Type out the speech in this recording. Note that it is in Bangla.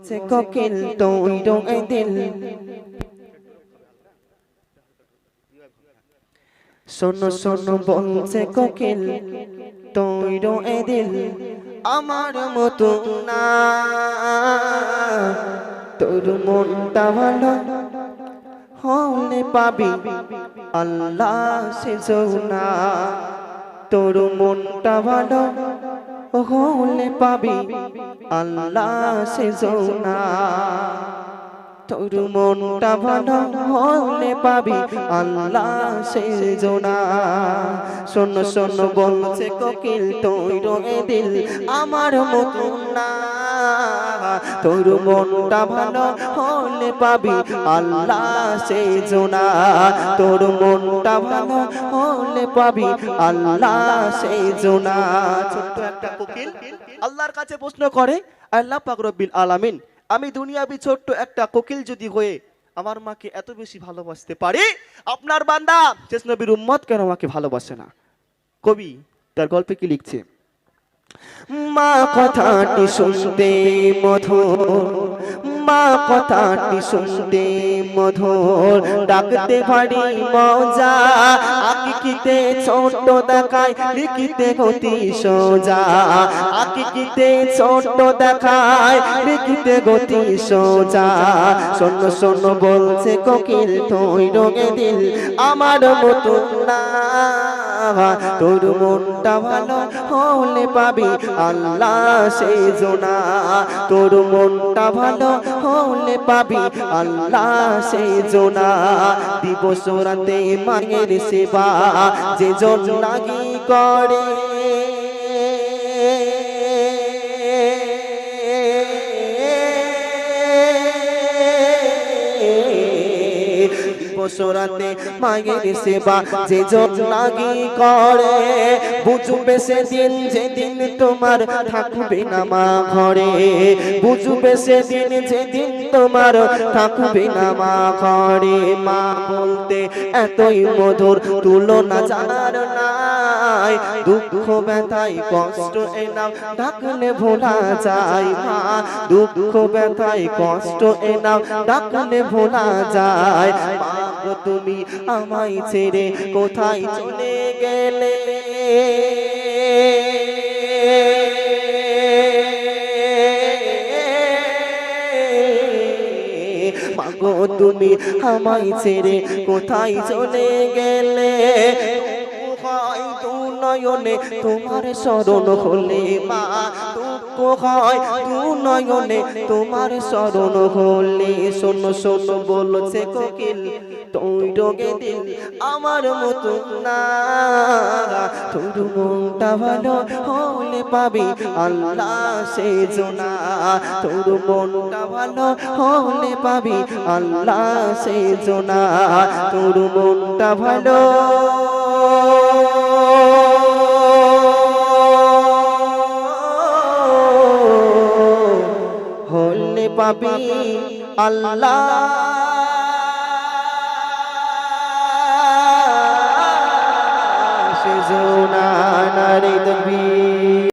সে কোকিল তুই রঙে দিল শোনো শোনো বলছে কোকিল তুই রঙে দিল আমার মতো না তোর মনটা ভালো হলে পাবি আল্লাহ সে না তোর মনটা ভালো হলে পাবি আল্লাহ সে না তোর মনটা ভালো হলে পাবি, আল্লাহ সে জোনা শোন শোন, বলছে কোকিল, তোর রঙে দিল আমার মতন না। তোর মনটা ভালো হলে পাবি? আল্লাহ সে না তোর মনটা ভালো হলে পাবি। আল্লাহ সে না ছোট্ট একটা কোকিল আল্লাহর কাছে প্রশ্ন করে, আল্লাহ পাক রব্বিল আলামিন, আমি দুনিয়াবি ছোট্ট একটা কোকিল যদি হয়ে আমার মাকে এত বেশি ভালোবাসতে পারি, আপনার বান্দা শেষ নবীর উম্মত কেন আমাকে ভালোবাসে না? কবি তার গল্পে কি লিখছে? মা, কথাটি শুনতে মধুর মা কথাটি শুনতে মধুর, ডাকতে ভারী মজা। আকিকিতে ছোট দেখায়, লিখিতে গতি সোজা। আকিকিতে ছোট দেখায়, লিখিতে গতি সোজা। শোন শোন, বলছে কোকিল তুই রঙে দিল আমার মতো না। তোর মনটা ভালো হলে পাবি। আল্লাহ সে জোনা তোর মনটা ভালো হলে পাবি। আল্লাহ সে জোনা দিবস রাতে মায়ের সেবা যে জন লাগি করে বসরাতে মায়ের সেবা যে জন লাগি করে, বুঝবে সেদিন যেদিন তোমার থাকবে না মা ঘরে, বুঝবে সেদিন যেদিন তোমার থাকবে না মা ঘরে মা বলতে এতই মধুর তুলনা জানার নাই। দুঃখ, ব্যথায়, কষ্ট এনাও ডাকলে ভোলা যায় মা। দুঃখ, ব্যথায়, কষ্ট এনাও ডাকলে ভোলা যায়। মা তুমি আমায় ছেড়ে কোথায় চলে গেলে? মাগো, তুমি আমায় ছেড়ে কোথায় চলে গেলে? হয় নয়নে তোমার স্মরণ হলে মা। হয় নয়নে তোমার স্মরণ হলে। শোন শোন, বলছে কোকিল আমার মতো না। তোর মনটা ভালো হলে পাবি? আল্লাহ সে জোনা তোর মনটা ভালো হলে পাবি। আল্লাহ সে জোনা তোর মনটা ভালো। হলে পাবি। আল্লাহ সে জোনা নারী তকবীর।